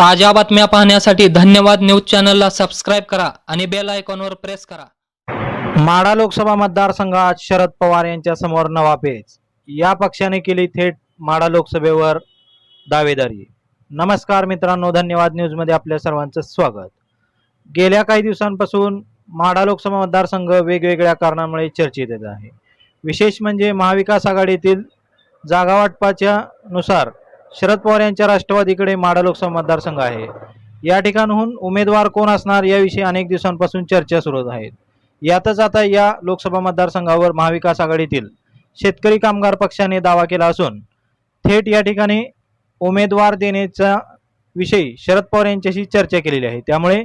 ताज्या बातम्या पाहण्यासाठी धन्यवाद न्यूज चॅनलला सबस्क्राईब करा आणि बेल आयकॉनवर प्रेस करा. माडा लोकसभा मतदारसंघात शरद पवार यांच्या समोर नवा पेच. या पक्षाने केली थेट माडा लोकसभेवर दावेदारी. नमस्कार मित्रांनो धन्यवाद न्यूजमध्ये आपल्या सर्वांचं स्वागत. गेल्या काही दिवसांपासून माडा लोकसभा मतदारसंघ वेगवेगळ्या कारणामुळे चर्चेत येत आहे. विशेष म्हणजे महाविकास आघाडीतील जागावाटपाच्या नुसार शरद पवार यांच्या राष्ट्रवादीकडे माडा लोकसभा मतदारसंघ आहे. या ठिकाणहून उमेदवार कोण असणार याविषयी अनेक दिवसांपासून चर्चा सुरू आहेत यातच आता या लोकसभा मतदारसंघावर महाविकास आघाडीतील शेतकरी कामगार पक्षाने दावा केला असून थेट या ठिकाणी उमेदवार देण्याचा विषयी शरद पवार यांच्याशी चर्चा केलेली आहे. त्यामुळे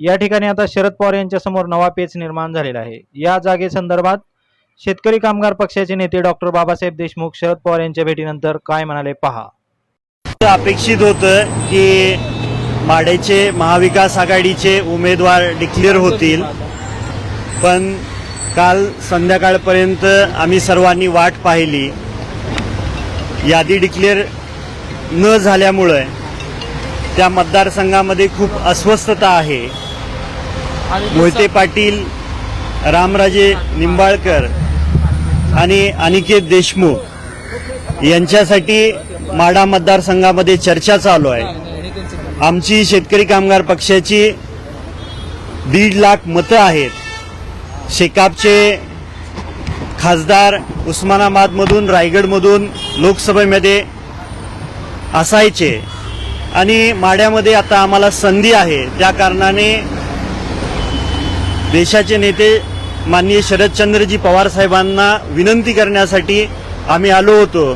या ठिकाणी आता शरद पवार यांच्यासमोर नवा पेच निर्माण झालेला आहे. या जागेसंदर्भात शेतकरी कामगार पक्षाचे नेते डॉक्टर बाबासाहेब देशमुख शरद पवार यांच्या भेटीनंतर काय म्हणाले पहा. अपेक्षित होतं की माडेचे महाविकास आघाडीचे उमेदवार डिक्लेअर होतील. पण काल संध्याकाळपर्यंत आम्ही सर्वांनी वाट पाहिली. यादी डिक्लेअर न झाल्यामुळे त्या मतदारसंघामध्ये खूप अस्वस्थता आहे. मोहिते पाटील रामराजे निंबाळकर आणि अनिकेत देशमुख यांच्यासाठी माडा मतदारसंघामध्ये चर्चा चालू आहे. आमची शेतकरी कामगार पक्षाची दीड लाख मतं आहेत. शेकापचे खासदार उस्मानाबादमधून रायगडमधून लोकसभेमध्ये असायचे. आणि माड्यामध्ये आता आम्हाला संधी आहे. त्या कारणाने देशाचे नेते माननीय शरदचंद्रजी पवार साहेबांना विनंती करण्यासाठी आम्ही आलो होतो.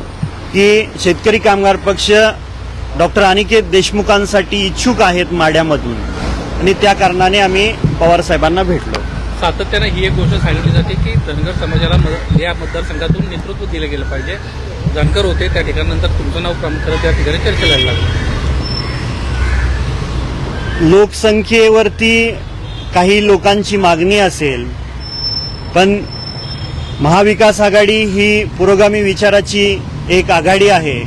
की शेतकरी कामगार पक्ष डॉक्टर अनिकेत देशमुखांसाठी इच्छुक आहेत माड्यामधून. आणि त्या कारणाने आम्ही पवार साहेबांना भेटलो. सातत्यानं ही एक गोष्ट सांगितली जाते की धनगर समाजाला या मतदारसंघातून नेतृत्व दिलं गेलं पाहिजे. जानकर होते त्या ठिकाणानंतर तुमचं नाव प्रामुख्याने त्या ठिकाणी चर्चा करायला लागली लोकसंख्येवरती काही लोकांची मागणी असेल पण महाविकास आघाडी ही पुरोगामी विचाराची एक आघाडी आहे.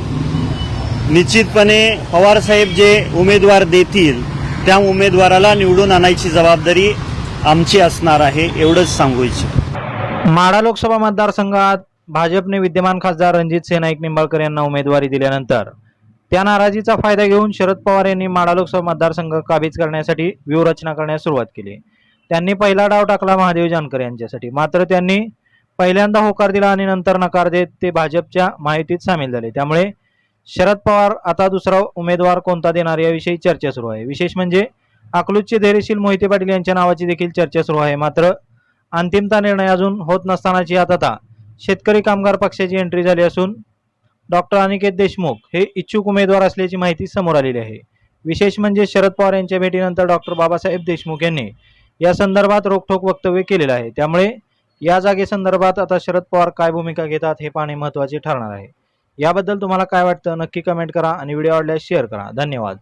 निश्चितपणे पवारसाहेब जे उमेदवार देतील त्या उमेदवाराला निवडून आणायची जबाबदारी आमची असणार आहे एवढंच सांगू इच्छितो. माढा लोकसभा मतदारसंघात भाजपने विद्यमान खासदार रणजित सिंह नाईक निंबाळकर यांना उमेदवारी दिल्यानंतर त्या नाराजीचा फायदा घेऊन शरद पवार यांनी माढा लोकसभा मतदारसंघ काबीज करण्यासाठी व्यूहरचना करण्यास सुरुवात केली. त्यांनी पहिला डाव टाकला महादेव जानकर यांच्यासाठी. मात्र त्यांनी पहिल्यांदा होकार दिला आणि नंतर नकार देत ते भाजपच्या माहितीत सामील झाले. त्यामुळे शरद पवार आता दुसरा उमेदवार कोणता देणार याविषयी चर्चा सुरू आहे. विशेष म्हणजे अकलूजचे धैर्यशील मोहिते पाटील यांच्या नावाची देखील चर्चा सुरू आहे. मात्र अंतिमता निर्णय अजून होत नसतानाची आता शेतकरी कामगार पक्षाची एंट्री झाली असून डॉक्टर अनिकेत देशमुख हे इच्छुक उमेदवार असल्याची माहिती समोर आलेली आहे. विशेष म्हणजे शरद पवार यांच्या भेटीनंतर डॉक्टर बाबासाहेब देशमुख यांनी या संदर्भात रोखठोक वक्तव्य केलेलं आहे. त्यामुळे या जागेसंदर्भात आता शरद पवार काय भूमिका घेतात हे पाहणे महत्त्वाचे ठरणार आहे. याबद्दल तुम्हाला काय वाटतं नक्की कमेंट करा आणि व्हिडिओ आवडल्यास शेअर करा. धन्यवाद.